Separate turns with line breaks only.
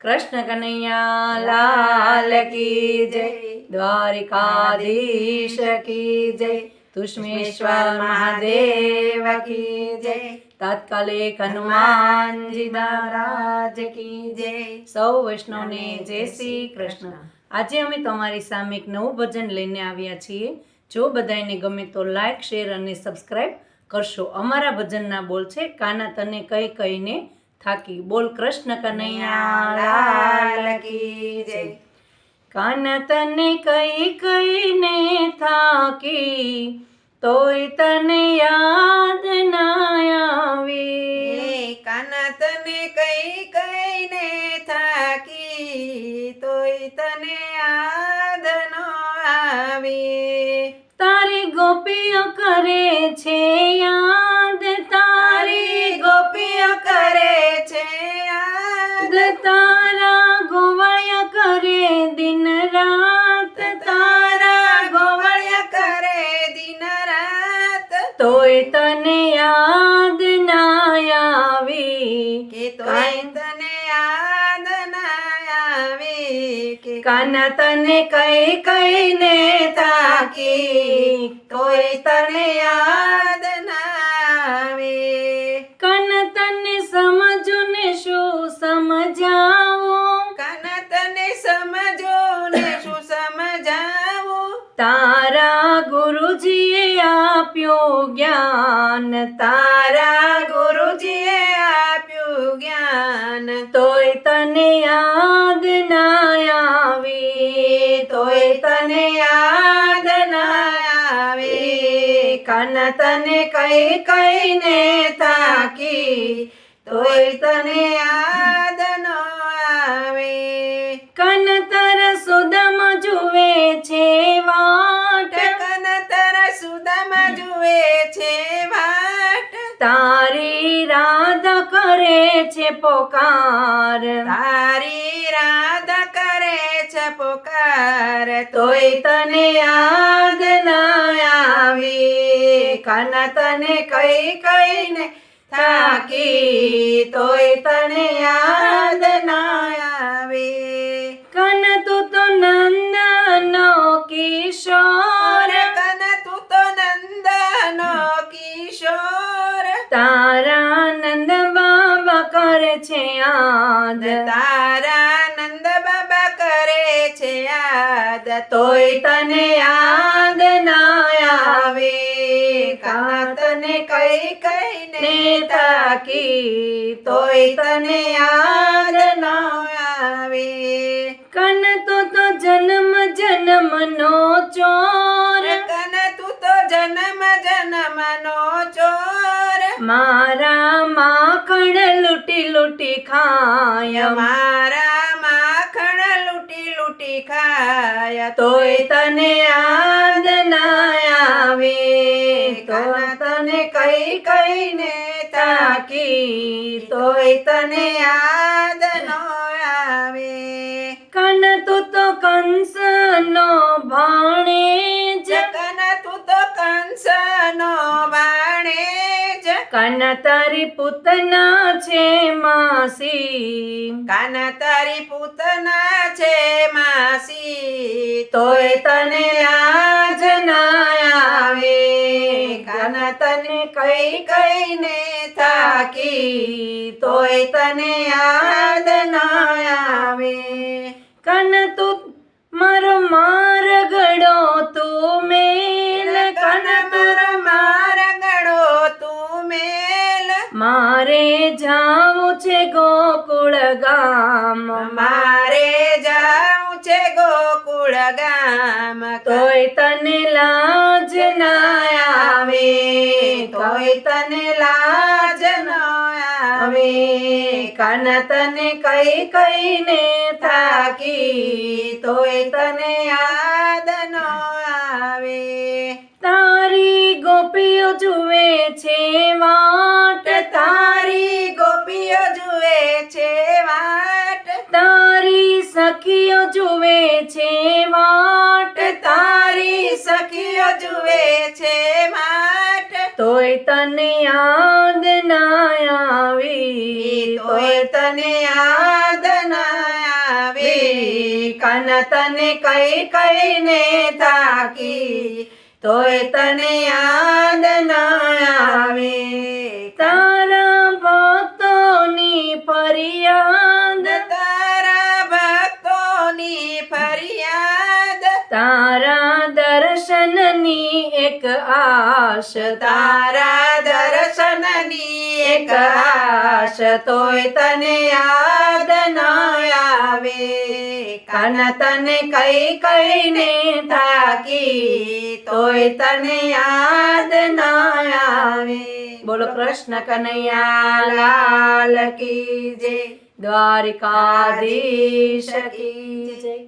કૃષ્ણ કનૈયા લાલ કી જય. દ્વારિકાધીશ કી જય. તુષ્મેશ્વર મહાદેવ કી જય. તાત્કાલિક હનુમાનજી મહારાજ કી જય. સૌ વૈષ્ણવને જય શ્રી કૃષ્ણ. આજે અમે તમારી સામે એક નવું ભજન લઈને આવ્યા છીએ. જો બધાને ગમે તો લાઈક શેર અને સબસ્ક્રાઈબ કરશો. અમારા ભજનના બોલ છે કાના તને કઈ કહીને થાકી. બોલ કૃષ્ણ કનૈયા લાલ કી જય. કાના તને કઈ કઈને થાકી તોય તને યાદ ના આવી.
કાન તને કઈ કઈને થાકી તોય તને યાદ નો આવી.
તારી ગોપીઓ કરે છે યાદ તને યાદ ના આવી?
કે તોય તને યાદ ના આવી? કે
કાના તને કઈ કઈ ને તાકી
તોય તને યાદ ના આવે?
જ્ઞાન
તારા ગુરુજીએ આપ્યું જ્ઞાન.
તોય તને યાદ ના આવી,
તોય તને યાદ ના આવી.
કન તને કઈ કઈને થાકી,
તોય તને યાદ ન આવે.
રાધા કરે છે પોકાર.
તારી રાધા કરે છે પોકાર.
તોય તને યાદ ના આવી. કાના તને કઈ કઈને થાકી. તોય તને યાદ ના
આવે.
કન તું તો નંદનો કિશોર.
કન તું તો નંદનો કિશોર.
તા યાદ.
તારા નંદ બાબા કરે છે યાદ.
તોય તને યાદ ના આવે. કા તને કઈ કઈને તાકી. તોય તને યાદ ના
આવે.
કન તો તો જન્મ જન્મનો ચોર.
કન તું તો જન્મ જન્મનો ચોર.
મારા માખણ લૂટી લૂટી ખાય.
મારા માખણ લૂટી લૂટી ખાય.
તોય તને યાદ ના આવે. તને કઈ કઈને તાકી તોય તને યાદ
નો આવે.
કન તું તો કંસ નો ભાણે જ.
કન તું તો કંસ નો
કન તારી પૂતના છે માસી.
કાના તારી પૂતના છે માસી.
તોય તને લાજ ના આવે. કાના તને કઈ કઈને થાકી. તોય તને યાદ ના આવે. જાવું છે ગોકુળ ગામ.
મારે જાવું છે ગોકુળ ગામ.
તોય તને લાજ ના આવે. તોય તને લાજ ના આવે. કાન તને કઈ કઈને થાકી. તોય તને યાદ
નો આવે.
તારી ગોપીઓ જુએ છે
તારી ગોપીઓ જુએ છે વાટ.
તારી સખીઓ જુએ છે વાટ.
તારી સખીઓ જુએ છે વાટ.
તોય તને યાદ ના આવી.
તોય તને યાદ ના કન તને કઈ કઈને તાકી તોય તને યાદ
તારા દર્શનની એક આશ
તારા દર્શનની એક આશ, તોય તને યાદ ન આવે. કાન તને કઈ કઈને થાકી, તોય તને યાદ ન આવે.
બોલો કૃષ્ણ
કનૈયા લાલ કી જય,
દ્વારિકાધીશ કી જય.